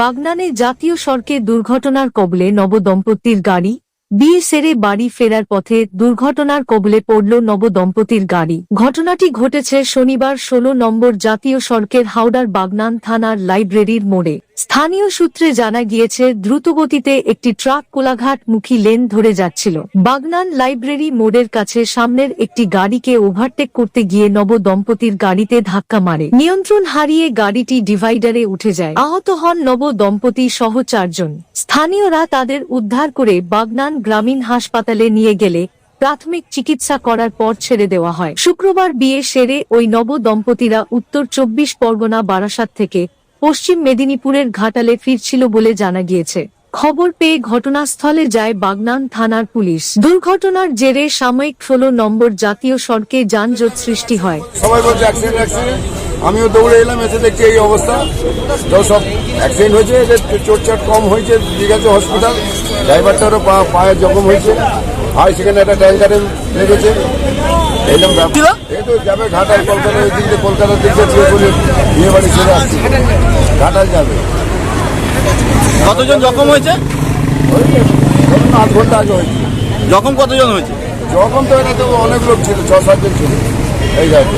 বাগনানে জাতীয় সড়কে দুর্ঘটনার কবলে নবদম্পতির গাড়ি, বিয়ে সেরে বাড়ি ফেরার পথে দুর্ঘটনার কবলে পড়ল নবদম্পতির গাড়ি। ঘটনাটি ঘটেছে শনিবার ষোলো নম্বর জাতীয় সড়কের হাওড়ার বাগনান থানার লাইব্রেরির মোড়ে। স্থানীয় সূত্রে জানা গিয়েছে, দ্রুতগতিতে একটি ট্রাক কোলাঘাট মুখী লেন ধরে যাচ্ছিল। বাগনান লাইব্রেরি মোড়ের কাছে সামনের একটি গাড়িকে ওভারটেক করতে গিয়ে নব দম্পতির গাড়িতে ধাক্কা মারে। নিয়ন্ত্রণ হারিয়ে গাড়িটি ডিভাইডারে উঠে যায়। আহত হন নব দম্পতি সহ চারজন। স্থানীয়রা তাদের উদ্ধার করে বাগনান গ্রামীণ হাসপাতালে নিয়ে গেলে প্রাথমিক চিকিৎসা করার পর ছেড়ে দেওয়া হয়। শুক্রবার বিয়ে সেরে ওই নব দম্পতিরা উত্তর চব্বিশ পরগনা বারাসাত থেকে পশ্চিম মেদিনীপুরের ঘাটালে ফিরছিল বলে জানা গিয়েছে। খবর পেয়ে ঘটনাস্থলে যায় বাগনান থানার পুলিশ। দুর্ঘটনার জেরে সাময়িক ষোলো নম্বর জাতীয় সড়কে যানজট সৃষ্টি হয়। সবাই বলছে অ্যাক্সিডেন্ট অ্যাক্সিডেন্ট আমিও দৌড়ে এলাম এসে দেখছি এই অবস্থা। তো সব অ্যাক্সিডেন্ট হয়েছে এদের চোটচাট কম হয়েছে গেছে হসপিটাল ড্রাইভারটারও পা পায়ে জখম হয়েছে। আর সেখানে একটা ট্যাঙ্কারে লেগেছে। ব্যাপার। এই তো যাবে ঘাটাল কলকাতা ওই দিক দিয়ে কলকাতার দিক দিয়ে বিয়ে বাড়ি ছেড়ে আসছে। ঘাটাল যাবে। কতজন জখম হয়েছে? ওই ধরুন আধ ঘণ্টা আগে হয়েছে। জখম কতজন হয়েছে? যখন তো এটা তো অনেক লোক ছিল ছ সাতজন ছিল। এই গাড়িতে